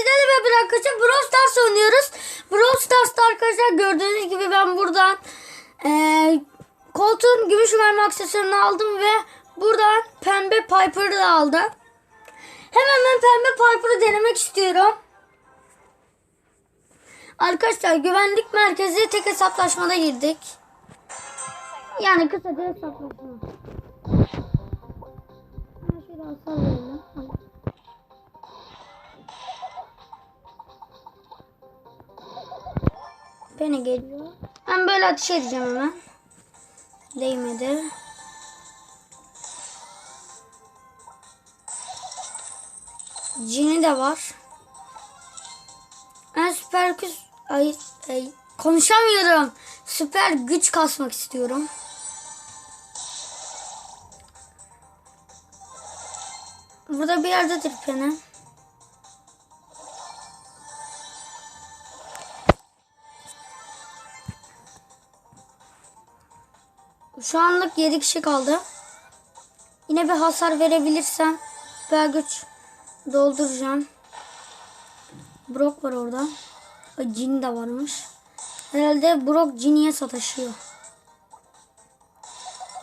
sizlerle beraber arkadaşlar Brawl Stars oynuyoruz. Brawl Stars'ta arkadaşlar gördüğünüz gibi ben buradan eee koltuğun gümüş mermi aksesuarını aldım ve buradan pembe Piper'ı da aldım. Hemen ben pembe Piper'ı denemek istiyorum. Arkadaşlar güvenlik merkezi tek hesaplaşmada girdik. Yani kısaca hesaplaşma. Şöyle hasar Beni geliyor. Ben böyle ateş edeceğim hemen. Değmedi. Cini de var. Ben süper güç... Ay, ay, konuşamıyorum. Süper güç kasmak istiyorum. Burada bir yerdedir Pene. Şu anlık 7 kişi kaldı. Yine bir hasar verebilirsem süper güç dolduracağım. Brock var orada. Cin de varmış. Herhalde Brock Jin'ye sataşıyor.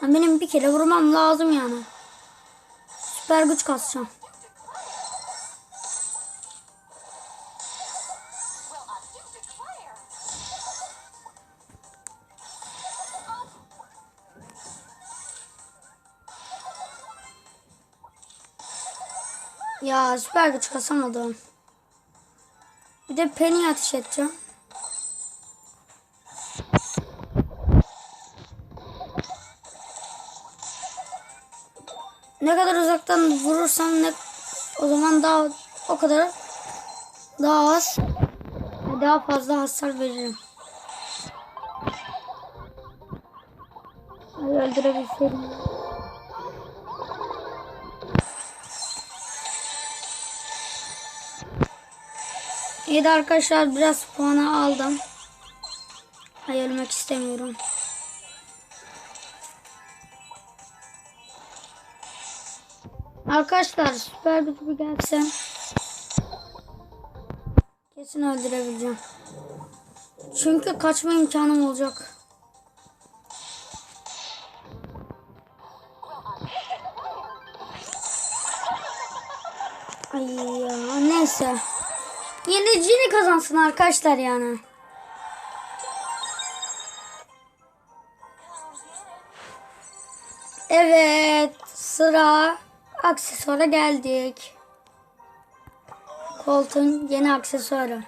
Benim bir kere vurmam lazım yani. Süper güç kasacağım. Ya süper güç kasamadım. Bir de Penny ateş edeceğim. Ne kadar uzaktan vurursam ne o zaman daha o kadar daha az daha fazla hasar veririm. Ay İyi de arkadaşlar biraz puanı aldım. Ay ölmek istemiyorum. Arkadaşlar süper bir gelse kesin öldürebileceğim. Çünkü kaçma imkanım olacak. Ay ya neyse. Yine Cini kazansın arkadaşlar yani. Evet sıra aksesuara geldik. Koltuğun yeni aksesuarı.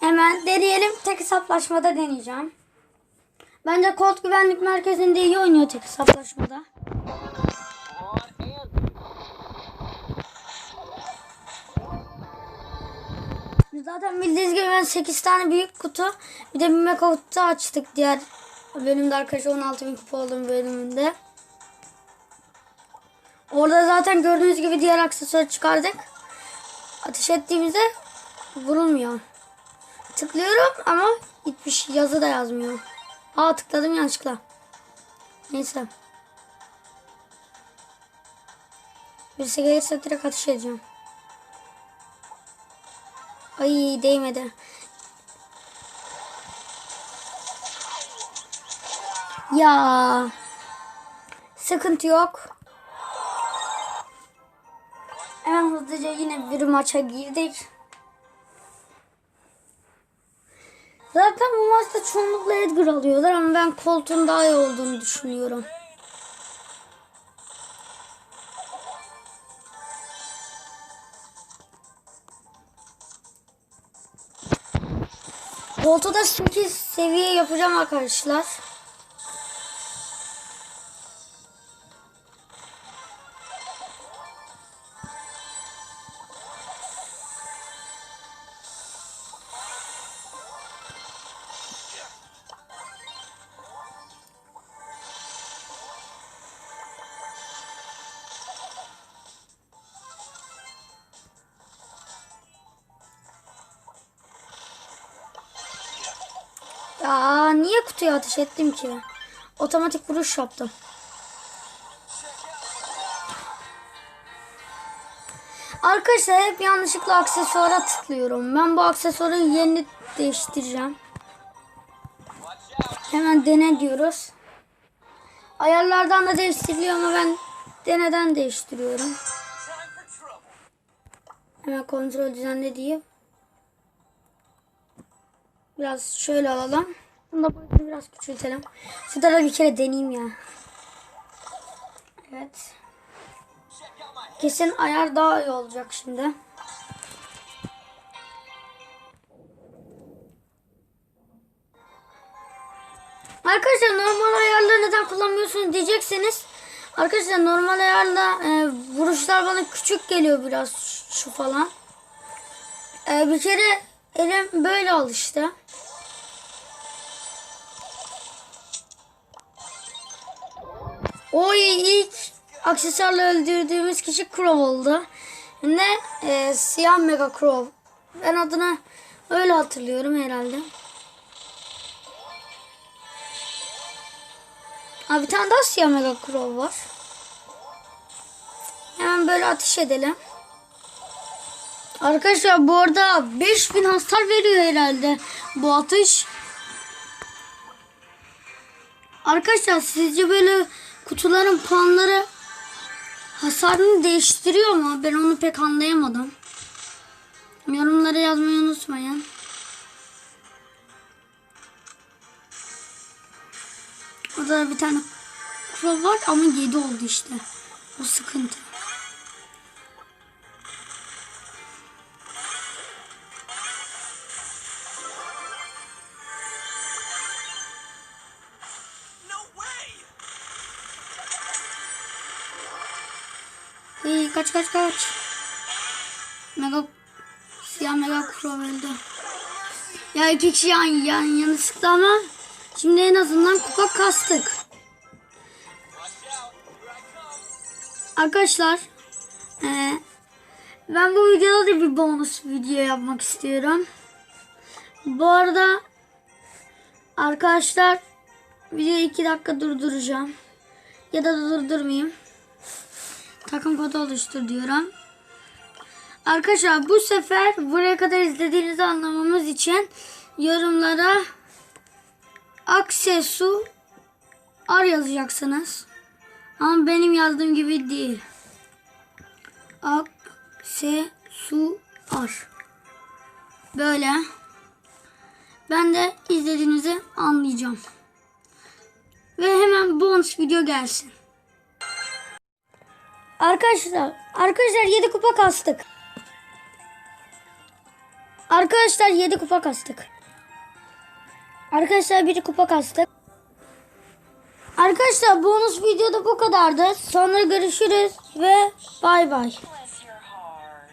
Hemen deneyelim. Tek hesaplaşmada deneyeceğim. Bence Colt Güvenlik Merkezi'nde iyi oynuyor tek hesaplaşmada. Zaten bildiğiniz gibi ben 8 tane büyük kutu bir de bir kutu açtık diğer bölümde arkadaşlar 16 bin kupa olduğum bölümünde. Orada zaten gördüğünüz gibi diğer aksesuarı çıkardık. Ateş ettiğimizde vurulmuyor. Tıklıyorum ama hiçbir şey, yazı da yazmıyor. Aa tıkladım yanlışlıkla. Neyse. Birisi gelirse direkt ateş edeceğim. Ay değmedi. Ya. Sıkıntı yok. Hemen hızlıca yine bir maça girdik. Zaten bu maçta çoğunlukla Edgar alıyorlar ama ben Colt'un daha iyi olduğunu düşünüyorum. Colt'u da 8 seviye yapacağım arkadaşlar. Ya niye kutuya ateş ettim ki? Otomatik vuruş yaptım. Arkadaşlar hep yanlışlıkla aksesuara tıklıyorum. Ben bu aksesuarı yeni değiştireceğim. Hemen dene diyoruz. Ayarlardan da değiştiriliyor ama ben deneden değiştiriyorum. Hemen kontrol düzenle diye. Biraz şöyle alalım. Bunu da boyutunu biraz küçültelim. Şurada da bir kere deneyeyim ya. Evet. Kesin ayar daha iyi olacak şimdi. Arkadaşlar normal ayarları neden kullanmıyorsunuz diyecekseniz Arkadaşlar normal ayarla e, vuruşlar bana küçük geliyor biraz şu falan. E, bir kere elim böyle alıştı. Oy ilk aksesuarla öldürdüğümüz kişi Crow oldu. Ne? E, siyah Mega Crow. Ben adını öyle hatırlıyorum herhalde. Abi bir tane daha siyah Mega Crow var. Hemen böyle ateş edelim. Arkadaşlar bu arada 5000 hasar veriyor herhalde bu atış. Arkadaşlar sizce böyle kutuların puanları hasarını değiştiriyor mu? Ben onu pek anlayamadım. Yorumlara yazmayı unutmayın. Orada bir tane kuro var ama 7 oldu işte. O sıkıntı. İyi kaç kaç kaç. Mega siyah mega kuro öldü. Ya iki kişi yan, yan yana sıktı ama şimdi en azından kupa kastık. Arkadaşlar eee, ben bu videoda da bir bonus video yapmak istiyorum. Bu arada arkadaşlar videoyu 2 dakika durduracağım. Ya da durdurmayayım. Takım kodu oluştur diyorum. Arkadaşlar bu sefer buraya kadar izlediğinizi anlamamız için yorumlara aksesu ar yazacaksınız. Ama benim yazdığım gibi değil. Aksesuar. Böyle. Ben de izlediğinizi anlayacağım. Ve hemen bonus video gelsin. Arkadaşlar, arkadaşlar 7 kupa kastık. Arkadaşlar 7 kupa kastık. Arkadaşlar 1 kupa kastık. Arkadaşlar bonus videoda bu kadardı. Sonra görüşürüz ve bay bay.